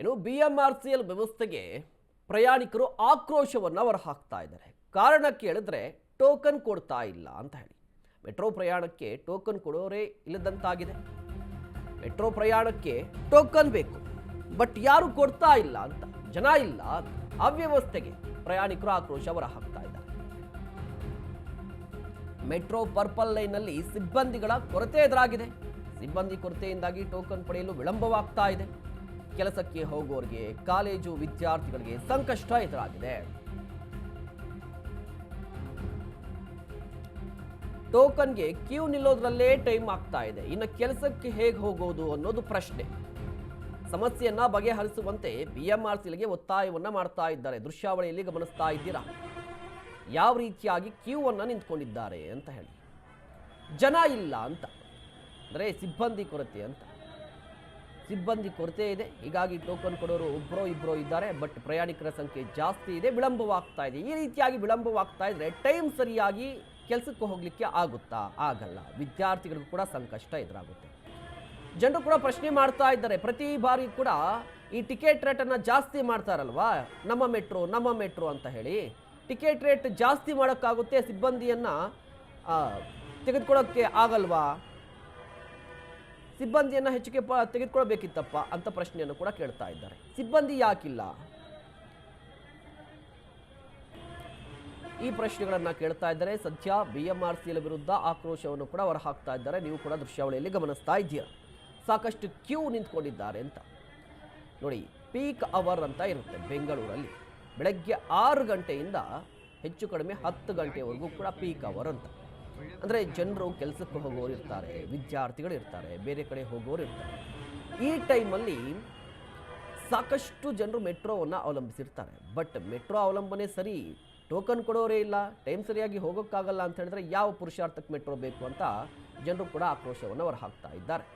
ಇನ್ನು B M R C L ವ್ಯವಸ್ಥೆಗೆ ಪ್ರಯಾಣಿಕರು ಆಕ್ರೋಶವನ್ನು ಹೊರಹಾಕ್ತಾ ಇದ್ದಾರೆ. ಕಾರಣ ಕೇಳಿದ್ರೆ ಟೋಕನ್ ಕೊಡ್ತಾ ಇಲ್ಲ ಅಂತ ಹೇಳಿ. ಮೆಟ್ರೋ ಪ್ರಯಾಣಕ್ಕೆ ಟೋಕನ್ ಕೊಡೋರೇ ಇಲ್ಲದಂತಾಗಿದೆ. ಮೆಟ್ರೋ ಪ್ರಯಾಣಕ್ಕೆ ಟೋಕನ್ ಬೇಕು, ಬಟ್ ಯಾರು ಕೊಡ್ತಾ ಇಲ್ಲ ಅಂತ, ಜನ ಇಲ್ಲ ಅವ್ಯವಸ್ಥೆಗೆ ಪ್ರಯಾಣಿಕರು ಆಕ್ರೋಶ ಹೊರಹಾಕ್ತಾ ಇದ್ದಾರೆ. ಮೆಟ್ರೋ ಪರ್ಪಲ್ ಲೈನ್ನಲ್ಲಿ ಸಿಬ್ಬಂದಿಗಳ ಕೊರತೆ ಎದುರಾಗಿದೆ. ಸಿಬ್ಬಂದಿ ಕೊರತೆಯಿಂದಾಗಿ ಟೋಕನ್ ಪಡೆಯಲು ವಿಳಂಬವಾಗ್ತಾ ಇದೆ. ಕೆಲಸಕ್ಕೆ ಹೋಗೋರಿಗೆ ಕಾಲೇಜು ವಿದ್ಯಾರ್ಥಿಗಳಿಗೆ ಸಂಕಷ್ಟ ಎದುರಾಗಿದೆ. ಟೋಕನ್ಗೆ ಕ್ಯೂ ನಿಲ್ಲೋದ್ರಲ್ಲೇ ಟೈಮ್ ಆಗ್ತಾ ಇದೆ. ಇನ್ನು ಕೆಲಸಕ್ಕೆ ಹೇಗೆ ಹೋಗೋದು ಅನ್ನೋದು ಪ್ರಶ್ನೆ. ಸಮಸ್ಯೆಯನ್ನ ಬಗೆಹರಿಸುವಂತೆ ಬಿಎಂಆರ್ಸಿಲ್ಗೆ ಒತ್ತಾಯವನ್ನ ಮಾಡ್ತಾ ಇದ್ದಾರೆ. ದೃಶ್ಯಾವಳಿಯಲ್ಲಿ ಗಮನಿಸ್ತಾ ಇದ್ದೀರಾ? ಯಾವ ರೀತಿಯಾಗಿ ಕ್ಯೂ ಅನ್ನ ನಿಂತ್ಕೊಂಡಿದ್ದಾರೆ ಅಂತ ಹೇಳಿ. ಜನ ಇಲ್ಲ ಅಂತ. ಅಂದರೆ ಸಿಬ್ಬಂದಿ ಕೊರತೆ ಅಂತ. ಸಿಬ್ಬಂದಿ ಕೊರತೆ ಇದೆ. ಹೀಗಾಗಿ ಟೋಕನ್ ಕೊಡೋರು ಒಬ್ಬರೋ ಇಬ್ಬರೋ ಇದ್ದಾರೆ. ಬಟ್ ಪ್ರಯಾಣಿಕರ ಸಂಖ್ಯೆ ಜಾಸ್ತಿ ಇದೆ. ವಿಳಂಬವಾಗ್ತಾ ಇದೆ. ಈ ರೀತಿಯಾಗಿ ವಿಳಂಬವಾಗ್ತಾ ಇದ್ರೆ ಟೈಮ್ ಸರಿಯಾಗಿ ಕೆಲಸಕ್ಕೆ ಹೋಗಲಿಕ್ಕೆ ಆಗುತ್ತಾ? ಆಗಲ್ಲ. ವಿದ್ಯಾರ್ಥಿಗಳಿಗೂ ಕೂಡ ಸಂಕಷ್ಟ ಎದುರಾಗುತ್ತೆ. ಜನರು ಕೂಡ ಪ್ರಶ್ನೆ ಮಾಡ್ತಾ ಇದ್ದಾರೆ. ಪ್ರತಿ ಬಾರಿ ಕೂಡ ಈ ಟಿಕೆಟ್ ರೇಟನ್ನು ಜಾಸ್ತಿ ಮಾಡ್ತಾರಲ್ವಾ ನಮ್ಮ ಮೆಟ್ರೋ ನಮ್ಮ ಮೆಟ್ರೋ ಅಂತ ಹೇಳಿ. ಟಿಕೆಟ್ ರೇಟ್ ಜಾಸ್ತಿ ಮಾಡೋಕ್ಕಾಗುತ್ತೆ. ಸಿಬ್ಬಂದಿಯನ್ನು ತೆಗೆದುಕೊಳ್ಳೋಕ್ಕೆ ಆಗಲ್ವಾ? ಸಿಬ್ಬಂದಿಯನ್ನು ಹೆಚ್ಚಿಗೆ ತೆಗೆದುಕೊಳ್ಬೇಕಿತ್ತಪ್ಪ ಅಂತ ಪ್ರಶ್ನೆಯನ್ನು ಕೂಡ ಕೇಳ್ತಾ ಇದ್ದಾರೆ. ಸಿಬ್ಬಂದಿ ಯಾಕಿಲ್ಲ? ಈ ಪ್ರಶ್ನೆಗಳನ್ನು ಕೇಳ್ತಾ ಇದ್ದಾರೆ. ಸದ್ಯ ಬಿ ಎಂ ಆರ್ ಸಿಯ ವಿರುದ್ಧ ಆಕ್ರೋಶವನ್ನು ಕೂಡ ಹೊರಹಾಕ್ತಾ ಇದ್ದಾರೆ. ನೀವು ಕೂಡ ದೃಶ್ಯಾವಳಿಯಲ್ಲಿ ಗಮನಿಸ್ತಾ ಇದ್ದೀರಾ? ಸಾಕಷ್ಟು ಕ್ಯೂ ನಿಂತ್ಕೊಂಡಿದ್ದಾರೆ ಅಂತ. ನೋಡಿ, ಪೀಕ್ ಅವರ್ ಅಂತ ಇರುತ್ತೆ ಬೆಂಗಳೂರಲ್ಲಿ. ಬೆಳಗ್ಗೆ ಆರು ಗಂಟೆಯಿಂದ ಹೆಚ್ಚು ಕಡಿಮೆ ಹತ್ತು ಗಂಟೆವರೆಗೂ ಕೂಡ ಪೀಕ್ ಅವರ್ ಅಂತ. ಅಂದರೆ ಜನರು ಕೆಲಸಕ್ಕೆ ಹೋಗೋರು ಇರ್ತಾರೆ, ವಿದ್ಯಾರ್ಥಿಗಳು ಇರ್ತಾರೆ, ಬೇರೆ ಕಡೆ ಹೋಗೋರು ಇರ್ತಾರೆ. ಈ ಟೈಮಲ್ಲಿ ಸಾಕಷ್ಟು ಜನರು ಮೆಟ್ರೋವನ್ನು ಅವಲಂಬಿಸಿರ್ತಾರೆ. ಬಟ್ ಮೆಟ್ರೋ ಅವಲಂಬನೆ ಸರಿ, ಟೋಕನ್ ಕೊಡೋರೇ ಇಲ್ಲ, ಟೈಮ್ ಸರಿಯಾಗಿ ಹೋಗೋಕ್ಕಾಗಲ್ಲ ಅಂತ ಹೇಳಿದ್ರೆ ಯಾವ ಪುರುಷಾರ್ಥಕ್ಕೆ ಮೆಟ್ರೋ ಬೇಕು ಅಂತ ಜನರು ಕೂಡ ಆಕ್ರೋಶವನ್ನು ಹೊರಹಾಕ್ತಾ ಇದ್ದಾರೆ.